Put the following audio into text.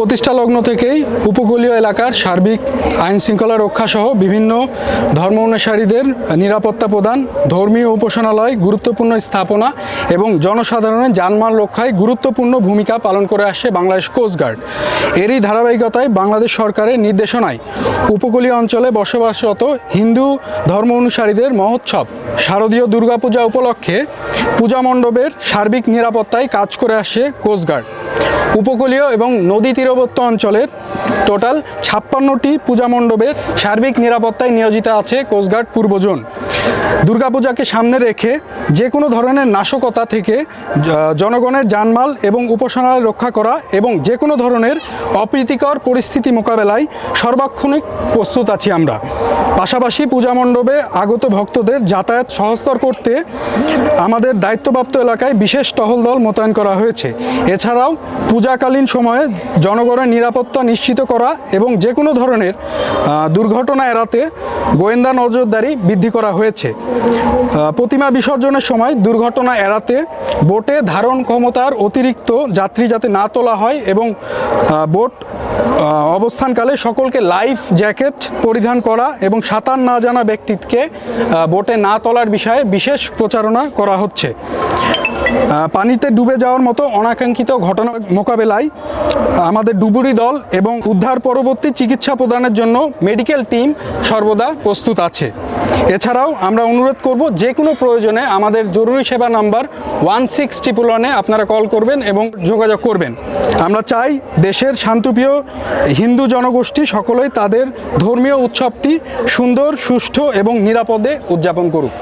প্রতিষ্ঠা লগ্ন থেকেই উপকূলীয় এলাকার সার্বিক আইন শৃঙ্খলা রক্ষা সহ বিভিন্ন ধর্ম অনুসারীদের নিরাপত্তা প্রদান, ধর্মীয় উপাসনালয় গুরুত্বপূর্ণ স্থাপনা এবং জনসাধারণের জানমাল রক্ষায় গুরুত্বপূর্ণ ভূমিকা পালন করে আসছে বাংলাদেশ কোস্টগার্ড এরই ধারাবাহিকতায় বাংলাদেশ সরকারের নির্দেশনায় উপকূলীয় অঞ্চলে বসবাসরত হিন্দু ধর্ম অনুসারীদের মহোৎসব, শারদীয় দুর্গাপূজা উপলক্ষে পূজা মণ্ডপের সার্বিক নিরাপত্তায় কাজ করে আসছে কোস্টগার্ড উপকূলীয় এবং নদী তীরবর্তী অঞ্চলের টোটাল ছাপ্পান্নটি পূজা মণ্ডপের সার্বিক নিরাপত্তায় নিয়োজিত আছে কোস্টগার্ড পূর্ব জোন দুর্গাপূজাকে সামনে রেখে যে কোনো ধরনের নাশকতা থেকে জনগণের জানমাল এবং উপাসনালয় রক্ষা করা এবং যে কোনো ধরনের অপ্রীতিকর পরিস্থিতি মোকাবেলায় সর্বাক্ষণিক প্রস্তুত আছি আমরা। পাশাপাশি পূজা মণ্ডপে আগত ভক্তদের যাতায়াত সহজতর করতে আমাদের দায়িত্বপ্রাপ্ত এলাকায় বিশেষ টহল দল মোতায়েন করা হয়েছে। এছাড়াও পূজাকালীন সময়ে জনগণের নিরাপত্তা নিশ্চিত করা এবং যে কোনো ধরনের দুর্ঘটনা এড়াতে গোয়েন্দা নজরদারি বৃদ্ধি করা হয়েছে। আহ, প্রতিমা বিসর্জনের সময় দুর্ঘটনা এড়াতে বোটে ধারণ ক্ষমতার অতিরিক্ত যাত্রী যাতে না তোলা হয় এবং বোট অবস্থানকালে সকলকে লাইফ জ্যাকেট পরিধান করা এবং সাঁতার না জানা ব্যক্তিকে বোটে না তোলার বিষয়ে বিশেষ প্রচারণা করা হচ্ছে। পানিতে ডুবে যাওয়ার মতো অনাকাঙ্ক্ষিত ঘটনা মোকাবেলায় আমাদের ডুবুরি দল এবং উদ্ধার পরবর্তী চিকিৎসা প্রদানের জন্য মেডিকেল টিম সর্বদা প্রস্তুত আছে। এছাড়াও আমরা অনুরোধ করব যে কোনো প্রয়োজনে আমাদের জরুরি সেবা নাম্বার ওয়ান সিক্স ট্রিপল ওয়ানে আপনারা কল করবেন এবং যোগাযোগ করবেন। আমরা চাই দেশের শান্তপ্রিয় হিন্দু জনগোষ্ঠী সকলেই তাদের ধর্মীয় উৎসবটি সুন্দর, সুষ্ঠু এবং নিরাপদে উদযাপন করুক।